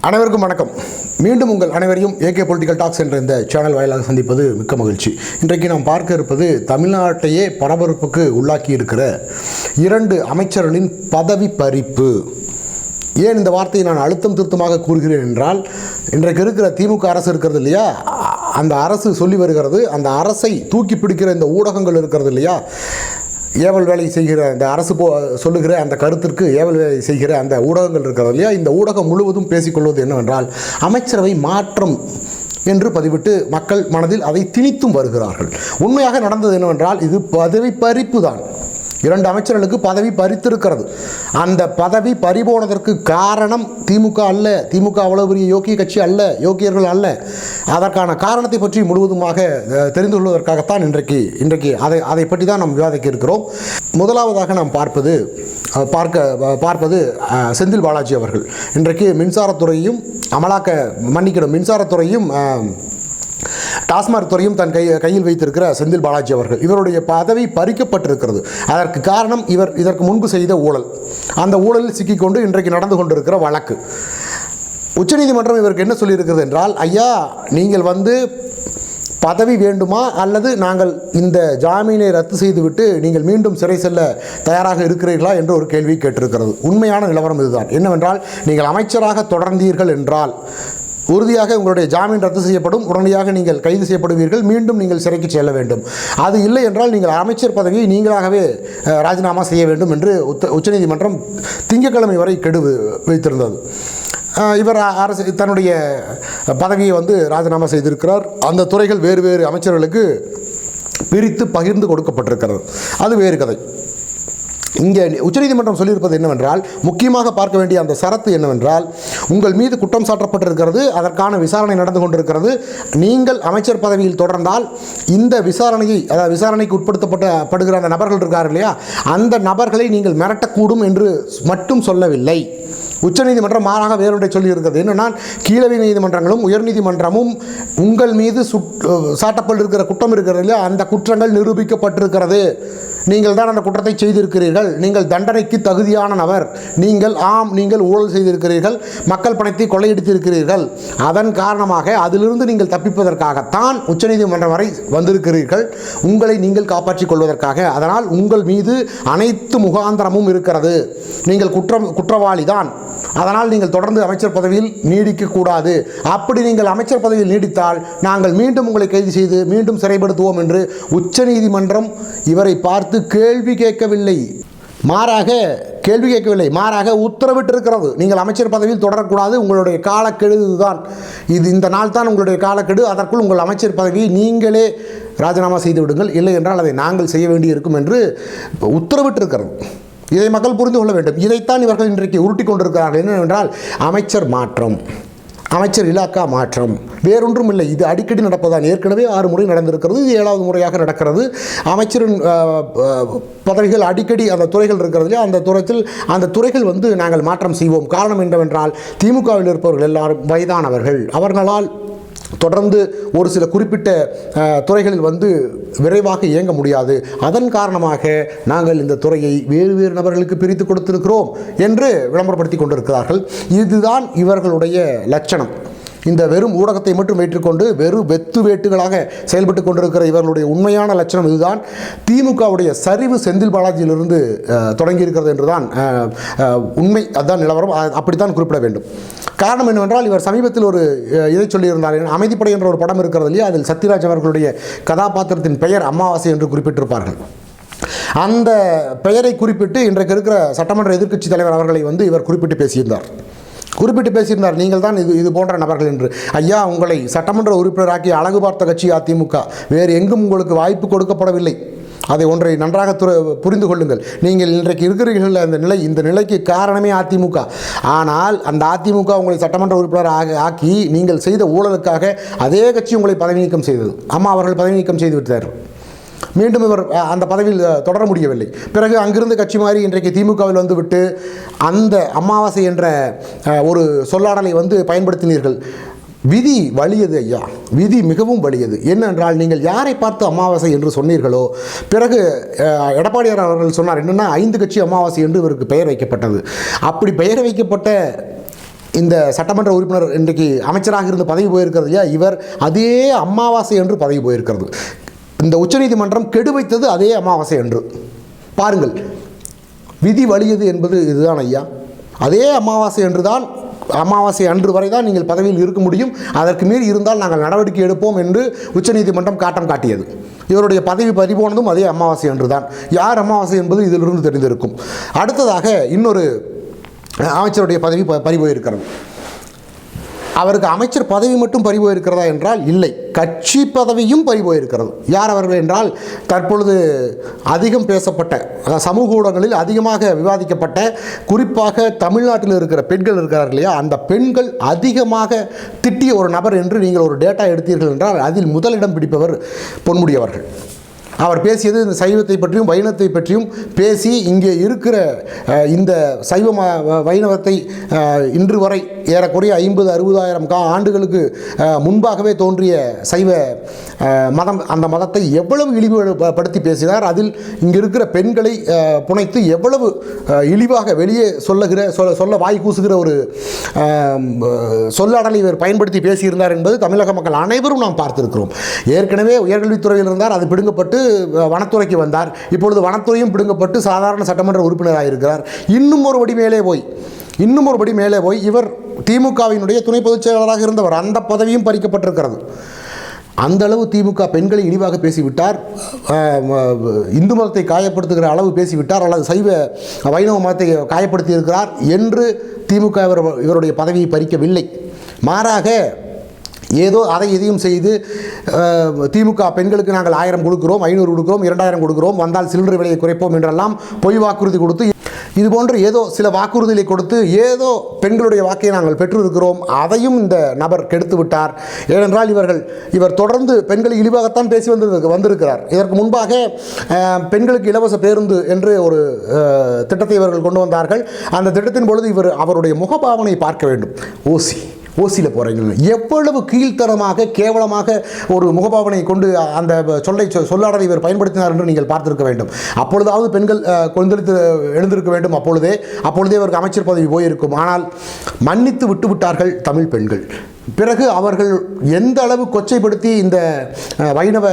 அனைவருக்கும் வணக்கம். மீண்டும் உங்கள் அனைவரையும் ஏகே பொலிட்டிக்கல் டாக்ஸ் என்ற இந்த சேனல் வாயிலாக சந்திப்பது மிக்க மகிழ்ச்சி. இன்றைக்கு நாம் பார்க்க இருப்பது தமிழ்நாட்டையே பரபரப்புக்கு உள்ளாக்கி இருக்கிற இரண்டு அமைச்சர்களின் பதவி பறிப்பு ஏன் இந்த வார்த்தையை நான் அழுத்தம் திருத்தமாக கூறுகிறேன் என்றால் இன்றைக்கு இருக்கிற திமுக அரசு இருக்கிறது இல்லையா? அ- அந்த அரசு சொல்லி வருகிறது அந்த அரசை தூக்கி பிடிக்கிற இந்த ஊடகங்கள் இருக்கிறது இல்லையா? ஏவல் வேலை செய்கிற அந்த அரசு போ சொல்லுகிற அந்த கருத்திற்கு ஏவல் வேலை செய்கிற அந்த ஊடகங்கள் இருக்கிறது இல்லையா? இந்த ஊடகம் முழுவதும் பேசிக்கொள்வது என்னவென்றால் அமைச்சரவை மாற்றம் என்று பதிவிட்டு மக்கள் மனதில் அதை திணித்தும் வருகிறார்கள். உண்மையாக நடந்தது என்னவென்றால் இது பதவி பறிப்பு தான் இரண்டு அமைச்சர்களுக்கு பதவி பறித்திருக்கிறது. அந்த பதவி பறிபோனதற்கு காரணம் திமுக அல்ல. திமுக அவ்வளவு பெரிய யோக்கிய கட்சி அல்ல யோக்கியர்கள் அல்ல. அதற்கான காரணத்தை பற்றி முழுவதுமாக தெரிந்து கொள்வதற்காகத்தான் இன்றைக்கு இன்றைக்கு அதை அதை பற்றி தான் நாம் விவாதிக்க இருக்கிறோம். முதலாவதாக நாம் பார்ப்பது பார்க்க பார்ப்பது செந்தில் பாலாஜி அவர்கள். இன்றைக்கு மின்சாரத்துறையும் அமலாக்க மன்னிக்கணும் மின்சாரத்துறையும் டாஸ்மாக் துறையும் தன் கை கையில் வைத்திருக்கிற செந்தில் பாலாஜி அவர்கள். இவருடைய பதவி பறிக்கப்பட்டிருக்கிறது. அதற்கு காரணம் இவர் இதற்கு முன்பு செய்த ஊழல். அந்த ஊழலில் சிக்கிக்கொண்டு இன்றைக்கு நடந்து கொண்டிருக்கிற வழக்கு. உச்சநீதிமன்றம் இவருக்கு என்ன சொல்லியிருக்கிறது என்றால் ஐயா நீங்கள் வந்து பதவி வேண்டுமா? அல்லது நாங்கள் இந்த ஜாமீனை ரத்து செய்துவிட்டு நீங்கள் மீண்டும் சிறை செல்ல தயாராக இருக்கிறீர்களா? என்று ஒரு கேள்வி கேட்டிருக்கிறது. உண்மையான நிலவரம் இதுதான். என்னவென்றால் நீங்கள் அமைச்சராக தொடர்ந்தீர்கள் என்றால் உறுதியாக உங்களுடைய ஜாமீன் ரத்து செய்யப்படும். உடனடியாக நீங்கள் கைது செய்யப்படுவீர்கள். மீண்டும் நீங்கள் சிறைக்கு செல்ல வேண்டும். அது இல்லை என்றால் நீங்கள் அமைச்சர் பதவியை நீங்களாகவே ராஜினாமா செய்ய வேண்டும் என்று உத்த உச்சநீதிமன்றம் திங்கட்கிழமை வரை கெடு வைத்திருந்தது. இவர் அரசு தன்னுடைய பதவியை வந்து ராஜினாமா செய்திருக்கிறார். அந்த துறைகள் வேறு வேறு அமைச்சர்களுக்கு பிரித்து பகிர்ந்து கொடுக்கப்பட்டிருக்கிறது. அது வேறு கதை. இங்கே உச்சநீதிமன்றம் சொல்லியிருப்பது என்னவென்றால் முக்கியமாக பார்க்க வேண்டிய அந்த சரத்து என்னவென்றால் உங்கள் மீது குற்றம் சாட்டப்பட்டிருக்கிறது அதற்கான விசாரணை நடந்து கொண்டிருக்கிறது. நீங்கள் அமைச்சர் பதவியில் தொடர்ந்தால் இந்த விசாரணையை அதாவது விசாரணைக்கு உட்படுத்தப்பட்ட படுகிற அந்த நபர்கள் இருக்கார் இல்லையா? அந்த நபர்களை நீங்கள் மிரட்டக்கூடும் என்று மட்டும் சொல்லவில்லை. உச்சநீதிமன்றம் மாறாக வேறுடைய சொல்லியிருக்கிறது என்னென்னா கீழவை நீதிமன்றங்களும் உயர்நீதிமன்றமும் உங்கள் மீது சுட் சாட்டப்பட்டிருக்கிற குற்றம் இருக்கிறது இல்லையா? அந்த குற்றங்கள் நிரூபிக்கப்பட்டிருக்கிறது. நீங்கள் தான் அந்த குற்றத்தை செய்திருக்கிறீர்கள். நீங்கள் தண்டனைக்கு தகுதியான நபர் நீங்கள் ஆம் நீங்கள் ஊழல் செய்திருக்கிறீர்கள். மக்கள் பணத்தை கொள்ளையடித்திருக்கிறீர்கள். அதன் காரணமாக அதிலிருந்து நீங்கள் தப்பிப்பதற்காகத்தான் உச்சநீதிமன்றம் வரை வந்திருக்கிறீர்கள். உங்களை நீங்கள் காப்பாற்றிக் கொள்வதற்காக. அதனால் உங்கள் மீது அனைத்து முகாந்திரமும் இருக்கிறது. நீங்கள் குற்றம் குற்றவாளி தான். அதனால் நீங்கள் தொடர்ந்து அமைச்சர் பதவியில் நீடிக்கக்கூடாது. அப்படி நீங்கள் அமைச்சர் பதவியில் நீடித்தால் நாங்கள் மீண்டும் உங்களை கைது செய்து மீண்டும் சிறைப்படுத்துவோம் என்று உச்சநீதிமன்றம் இவரை பார்த்து கேள்வி கேட்கவில்லை. மாறாக கேள்வி கேட்கவில்லை. மாறாக உத்தரவிட்டிருக்கிறது. நீங்கள் அமைச்சர் பதவியில் தொடரக்கூடாது. உங்களுடைய காலக்கெடு இதுதான் இது இந்த நாள் தான் உங்களுடைய காலக்கெடு. அதற்குள் உங்கள் அமைச்சர் பதவியை நீங்களே ராஜினாமா செய்து விடுங்கள். இல்லை என்றால் அதை நாங்கள் செய்ய வேண்டியிருக்கும் என்று உத்தரவிட்டிருக்கிறது. இதை மக்கள் புரிந்து கொள்ள வேண்டும். இதைத்தான் இவர்கள் இன்றைக்கு உருட்டி கொண்டிருக்கிறார்கள் என்னவென்றால் அமைச்சர் மாற்றம். அமைச்சர் இலாக்கா மாற்றம். வேறொன்றும் இல்லை. இது அடிக்கடி நடப்பதான் ஏற்கனவே ஆறு முறை நடந்திருக்கிறது. இது ஏழாவது முறையாக நடக்கிறது. அமைச்சரின் பதவிகள் அடிக்கடி அந்த துறைகள் இருக்கிறது அந்த துறையில் அந்த துறைகள் வந்து நாங்கள் மாற்றம் செய்வோம். காரணம் என்னவென்றால் திமுகவில் இருப்பவர்கள் எல்லாரும் வயதானவர்கள். அவர்களால் தொடர்ந்து ஒரு சில குறிப்பிட்ட துறைகளில் வந்து விரைவாக இயங்க முடியாது. அதன் காரணமாக நாங்கள் இந்த துறையை வேறு வேறு நபர்களுக்கு பிரித்து கொடுத்திருக்கிறோம் என்று விளம்பரப்படுத்தி கொண்டிருக்கிறார்கள். இதுதான் இவர்களுடைய லட்சணம். இந்த வெறும் ஊடகத்தை மட்டும் வைத்துக்கொண்டு வெறும் வெத்து வேட்டுகளாக செயல்பட்டு கொண்டிருக்கிற இவர்களுடைய உண்மையான லட்சணம் இதுதான். திமுகவுடைய சரிவு செந்தில் பாலாஜியிலிருந்து தொடங்கியிருக்கிறது என்றுதான் உண்மை அதுதான் நிலவரம். அப்படித்தான் குறிப்பிட வேண்டும். காரணம் என்னவென்றால் இவர் சமீபத்தில் ஒரு இதை சொல்லியிருந்தார். அமைதிப்படை என்ற ஒரு படம் இருக்கிறது இல்லையா? அதில் சத்யராஜ் அவர்களுடைய கதாபாத்திரத்தின் பெயர் அமாவாசை என்று குறிப்பிட்டிருப்பார்கள். அந்த பெயரை குறிப்பிட்டு இன்றைக்கு இருக்கிற சட்டமன்ற எதிர்க்கட்சி தலைவர் அவர்களை வந்து இவர் குறிப்பிட்டு பேசியிருந்தார். குறிப்பிட்டு பேசியிருந்தார். நீங்கள் தான் இது இது போன்ற நபர்கள் என்று. ஐயா உங்களை சட்டமன்ற உறுப்பினராக்கி அழகு பார்த்த கட்சி அதிமுக. வேறு எங்கும் உங்களுக்கு வாய்ப்பு கொடுக்கப்படவில்லை. அதை ஒன்றை நன்றாக துற புரிந்து கொள்ளுங்கள். நீங்கள் இன்றைக்கு இருக்கிறீர்கள் அந்த நிலை இந்த நிலைக்கு காரணமே அதிமுக. ஆனால் அந்த அதிமுக உங்களை சட்டமன்ற உறுப்பினர் ஆக ஆக்கி நீங்கள் செய்த ஊழலுக்காக அதே கட்சி உங்களை பதவி நீக்கம் செய்தது. அம்மா அவர்கள் பதவி நீக்கம் செய்து விட்டார். மீண்டும் இவர் அந்த பதவியில் தொடர முடியவில்லை. பிறகு அங்கிருந்து கட்சி மாறி இன்றைக்கு திமுகவில் வந்துவிட்டு அந்த அமாவாசை என்ற ஒரு சொல்லாடலை வந்து பயன்படுத்தினீர்கள். விதி வலியது ஐயா. விதி மிகவும் வலியது. என்னென்றால் நீங்கள் யாரை பார்த்து அமாவாசை என்று சொன்னீர்களோ பிறகு எடப்பாடியார் அவர்கள் சொன்னார் என்னென்னா ஐந்து கட்சி அமாவாசை என்று இவருக்கு பெயர் வைக்கப்பட்டது. அப்படி பெயர் வைக்கப்பட்ட இந்த சட்டமன்ற உறுப்பினர் இன்றைக்கு அமைச்சராக இருந்து பதவி போயிருக்கிறது இல்லையா இவர் அதே அமாவாசை என்று பதவி போயிருக்கிறது. இந்த உச்சநீதிமன்றம் கெடு வைத்தது அதே அமாவாசை என்று. பாருங்கள். விதி வலியது என்பது இதுதான் ஐயா. அதே அமாவாசை என்று தான் அமாவாசை அன்று வரை தான் நீங்கள் பதவியில் இருக்க முடியும். அதற்கு மீறி இருந்தால் நாங்கள் நடவடிக்கை எடுப்போம் என்று உச்சநீதிமன்றம் காட்டம் காட்டியது. இவருடைய பதவி பறிபோனதும் அதே அமாவாசை அன்று தான் யார் அமாவாசை என்பது இதிலிருந்து தெரிந்திருக்கும். அடுத்ததாக இன்னொரு அமைச்சருடைய பதவி ப- பறிபோயிருக்கிறது. அவருக்கு அமைச்சர் பதவி மட்டும் பறிபோயிருக்கிறதா என்றால் இல்லை. கட்சி பதவியும் பறிபோயிருக்கிறது. யார் அவர்கள் என்றால் தற்பொழுது அதிகம் பேசப்பட்ட சமூக ஊடகங்களில் அதிகமாக விவாதிக்கப்பட்ட குறிப்பாக தமிழ்நாட்டில் இருக்கிற பெண்கள் இருக்கிறார்கள் இல்லையா? அந்த பெண்கள் அதிகமாக திட்டிய ஒரு நபர் என்று நீங்கள் ஒரு டேட்டா எடுத்தீர்கள் என்றால் அதில் முதலிடம் பிடிப்பவர் பொன்முடியவர்கள். அவர் பேசியது இந்த சைவத்தை பற்றியும் வைணத்தை பற்றியும் பேசி இங்கே இருக்கிற இந்த சைவ ம- வைணவத்தை இன்று வரை ஏறக்குறைய ஐம்பது அறுபதாயிரம் கா ஆண்டுகளுக்கு முன்பாகவே தோன்றிய சைவ மதம் அந்த மதத்தை எவ்வளவு இழிவுபடுத்தி பேசினார் அதில் இங்கே இருக்கிற பெண்களை புனைத்து எவ்வளவு இழிவாக வெளியே சொல்லுகிற சொல்ல சொல்ல வாய் கூசுகிற ஒரு சொல்லடலை சொல்லாடலை இவர் பயன்படுத்தி பேசியிருந்தார் என்பது தமிழக மக்கள் அனைவரும் நாம் பார்த்திருக்கிறோம். ஏற்கனவே உயர்கல்வித்துறையில் இருந்தார் அது பிடுங்கப்பட்டு பிடுங்கப்பட்டு வனத்துறைக்கு வந்தார். இப்பொழுது வனத்துறையும் பிடுங்கப்பட்டு சாதாரண சட்டமன்ற உறுப்பினராக இருக்கிறார் இன்னும் ஒரு படி மேலே போய் இன்னும் ஒரு படி மேலே போய் இவர் திமுகவினுடைய துணை பொதுச் செயலாளராக இருந்தவர். அந்த பதவியும் பறிக்கப்பட்டிருக்கிறது. அந்த அளவு திமுக பெண்களை இழிவாக பேசிவிட்டார். இந்து மதத்தை காயப்படுத்துகிற அளவு பேசிவிட்டார். அல்லது சைவ வைணவ மதத்தை காயப்படுத்தியிருக்கிறார் என்று திமுக இவர் இவருடைய பதவியை பறிக்கவில்லை. மாறாக ஏதோ அதை இதையும் செய்து திமுக பெண்களுக்கு நாங்கள் ஆயிரம் கொடுக்கிறோம் ஐநூறு கொடுக்கிறோம் இரண்டாயிரம் கொடுக்கிறோம் வந்தால் சில்லறை விலையை குறைப்போம் என்றெல்லாம் பொய் வாக்குறுதி கொடுத்து இது போன்று ஏதோ சில வாக்குறுதிகளை கொடுத்து ஏதோ பெண்களுடைய வாக்கை நாங்கள் பெற்றிருக்கிறோம் அதையும் இந்த நபர் கெடுத்து விட்டார். ஏனென்றால் இவர்கள் இவர் தொடர்ந்து பெண்களை இழிவாகத்தான் பேசி வந்திருக்கு வந்திருக்கிறார். இதற்கு முன்பாக பெண்களுக்கு இலவச பேருந்து என்று ஒரு திட்டத்தை இவர்கள் கொண்டு வந்தார்கள். அந்த திட்டத்தின் பொழுது இவர் அவருடைய முகபாவனை பார்க்க வேண்டும். ஓசி. ஓசியில் போகிறீங்க எவ்வளவு கீழ்த்தரமாக கேவலமாக ஒரு முகபாவனை கொண்டு அந்த சொல்லை சொல்லாடலை இவர் பயன்படுத்தினார் என்று நீங்கள் பார்த்திருக்க வேண்டும். அப்பொழுதாவது பெண்கள் கொந்தளித்து எழுந்திருக்க வேண்டும் அப்பொழுதே. அப்பொழுதே அவருக்கு அமைச்சர் பதவி போயிருக்கும். ஆனால் மன்னித்து விட்டுவிட்டார்கள் தமிழ் பெண்கள். பிறகு அவர்கள் எந்த அளவு கொச்சைப்படுத்தி இந்த வைணவ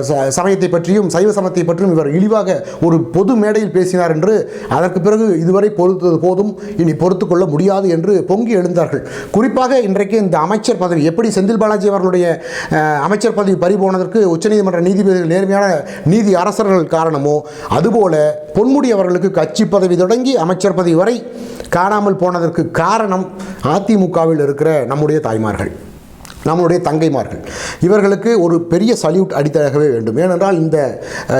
ச- சமயத்தை பற்றியும் சைவ சமயத்தை பற்றியும் இவர் இழிவாக ஒரு பொது மேடையில் பேசினார் என்று அதற்கு பிறகு இதுவரை பொறுத்தது போதும். இனி பொறுத்து கொள்ள முடியாது என்று பொங்கி எழுந்தார்கள். குறிப்பாக இன்றைக்கு இந்த அமைச்சர் பதவி எப்படி செந்தில் பாலாஜி அவர்களுடைய அமைச்சர் பதவி பறிபோனதற்கு உச்சநீதிமன்ற நீதிபதிகள் நேர்மையான நீதி அரசர்கள் காரணமோ அதுபோல பொன்முடி அவர்களுக்கு கட்சி பதவி தொடங்கி அமைச்சர் பதவி வரை காணாமல் போனதற்கு காரணம் அதிமுகவில் இருக்கிற நம்முடைய தாய்மார்கள் நம்மளுடைய தங்கைமார்கள். இவர்களுக்கு ஒரு பெரிய சல்யூட் அடித்தழகவே வேண்டும். ஏனென்றால் இந்த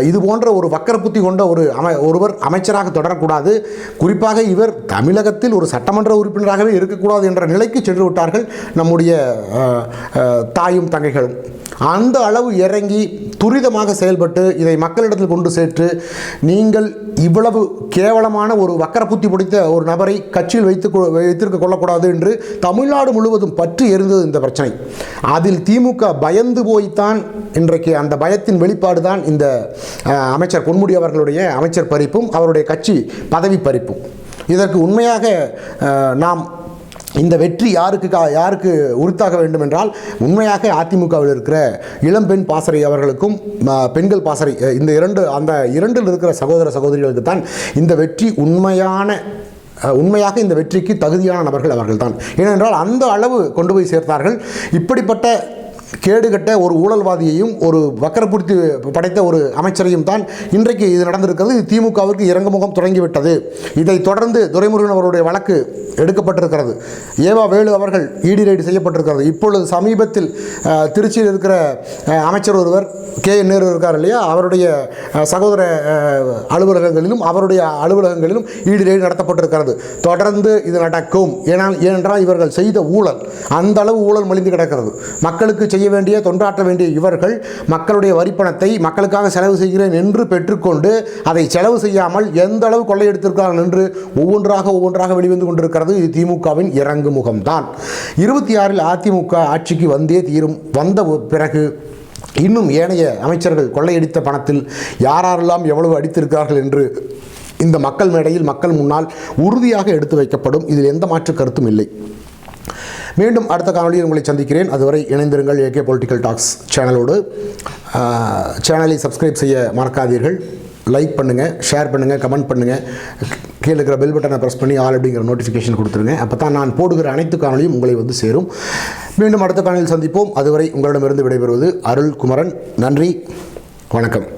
இது போன்ற ஒரு வக்கர புத்தி கொண்ட ஒரு அமை ஒருவர் அமைச்சராக தொடரக்கூடாது. குறிப்பாக இவர் தமிழகத்தில் ஒரு சட்டமன்ற உறுப்பினராகவே இருக்கக்கூடாது என்ற நிலைக்கு சென்று விட்டார்கள் நம்முடைய தாயும் தங்கைகளும். அந்த அளவு இறங்கி துரிதமாக செயல்பட்டு இதை மக்களிடத்தில் கொண்டு சேர்த்து நீங்கள் இவ்வளவு கேவலமான ஒரு வக்கர புத்தி பிடித்த ஒரு நபரை கட்சியில் வைத்து கொ- வைத்திருக்க கொள்ளக்கூடாது என்று தமிழ்நாடு முழுவதும் பற்றி எரிந்தது இந்த பிரச்சனை. அதில் திமுக பயந்து போய்த்தான் இன்றைக்கு அந்த பயத்தின் வெளிப்பாடு தான் இந்த அமைச்சர் பொன்முடி அவர்களுடைய அமைச்சர் பறிப்பும் அவருடைய கட்சி பதவி பறிப்பும். இதற்கு உண்மையாக நாம் இந்த வெற்றி யாருக்கு கா யாருக்கு உறுத்தாக வேண்டும் என்றால் உண்மையாக அதிமுகவில் இருக்கிற இளம்பெண் பாசறை அவர்களுக்கும் பெண்கள் பாசறை இந்த இரண்டு அந்த இரண்டில் இருக்கிற சகோதர சகோதரிகளுக்கு தான் இந்த வெற்றி உண்மையான உண்மையாக இந்த வெற்றிக்கு தகுதியான நபர்கள் அவர்கள்தான். ஏனென்றால் அந்த அளவு கொண்டு போய் சேர்த்தார்கள். இப்படிப்பட்ட கேடுகட்ட ஒரு ஊழல்வாதியையும் ஒரு வக்கரப்படுத்தி படைத்த ஒரு அமைச்சரையும் தான் இன்றைக்கு இது நடந்திருக்கிறது. இது திமுகவிற்கு இறங்குமுகம் தொடங்கிவிட்டது. இதைத் தொடர்ந்து துரைமுருகன் அவருடைய வழக்கு எடுக்கப்பட்டிருக்கிறது. ஏவா வேலு அவர்கள் இடி ரைடு செய்யப்பட்டிருக்கிறது. இப்பொழுது சமீபத்தில் திருச்சியில் இருக்கிற அமைச்சர் ஒருவர் கே என் நேரு இருக்கார் இல்லையா? அவருடைய சகோதர அலுவலகங்களிலும் அவருடைய அலுவலகங்களிலும் ஈடு ரைடு நடத்தப்பட்டிருக்கிறது. தொடர்ந்து இது நடக்கும். ஏனால் ஏனென்றால் இவர்கள் செய்த ஊழல் அந்த அளவு ஊழல் மலிந்து கிடக்கிறது. மக்களுக்கு செய்ய வேண்டிய தொண்டாற்ற வேண்டிய இவர்கள் மக்களுடைய வரிப்பணத்தை மக்களுக்காக செலவு செய்கிறேன் என்று பெற்றுக்கொண்டு அதை செலவு செய்யாமல் எந்த அளவு கொள்ளையெடுத்திருக்கிறார்கள் என்று ஒவ்வொன்றாக ஒவ்வொன்றாக வெளிவந்து கொண்டிருக்கிறது. இது திமுகவின் இறங்கு முகம்தான். இருபத்தி ஆறில் அதிமுக ஆட்சிக்கு வந்தே தீரும். வந்த பிறகு இன்னும் ஏனைய அமைச்சர்கள் கொள்ளையடித்த பணத்தில் யாரெல்லாம் எவ்வளவு அடித்திருக்கிறார்கள் என்று இந்த மக்கள் மேடையில் மக்கள் முன்னால் உறுதியாக எடுத்து வைக்கப்படும். இதில் எந்த மாற்று கருத்தும் இல்லை. மீண்டும் அடுத்த காணொலியில் உங்களை சந்திக்கிறேன். அதுவரை இணைந்திருங்கள் ஏகே பொலிட்டிக்கல் டாக்ஸ் சேனலோடு சேனலை சப்ஸ்கிரைப் செய்ய மறக்காதீர்கள். லைக் பண்ணுங்கள் ஷேர் பண்ணுங்கள் கமெண்ட் பண்ணுங்கள் கீழே இருக்கிற பெல் பட்டனை ப்ரெஸ் பண்ணி ஆல் அப்படிங்கிற நோட்டிஃபிகேஷன் கொடுத்துருங்க. அப்போ தான் நான் போடுகிற அனைத்து காணொலியும் உங்களை வந்து சேரும். மீண்டும் அடுத்த காணொலியில் சந்திப்போம். அதுவரை உங்களிடமிருந்து விடைபெறுவது அருள் குமரன் நன்றி வணக்கம்.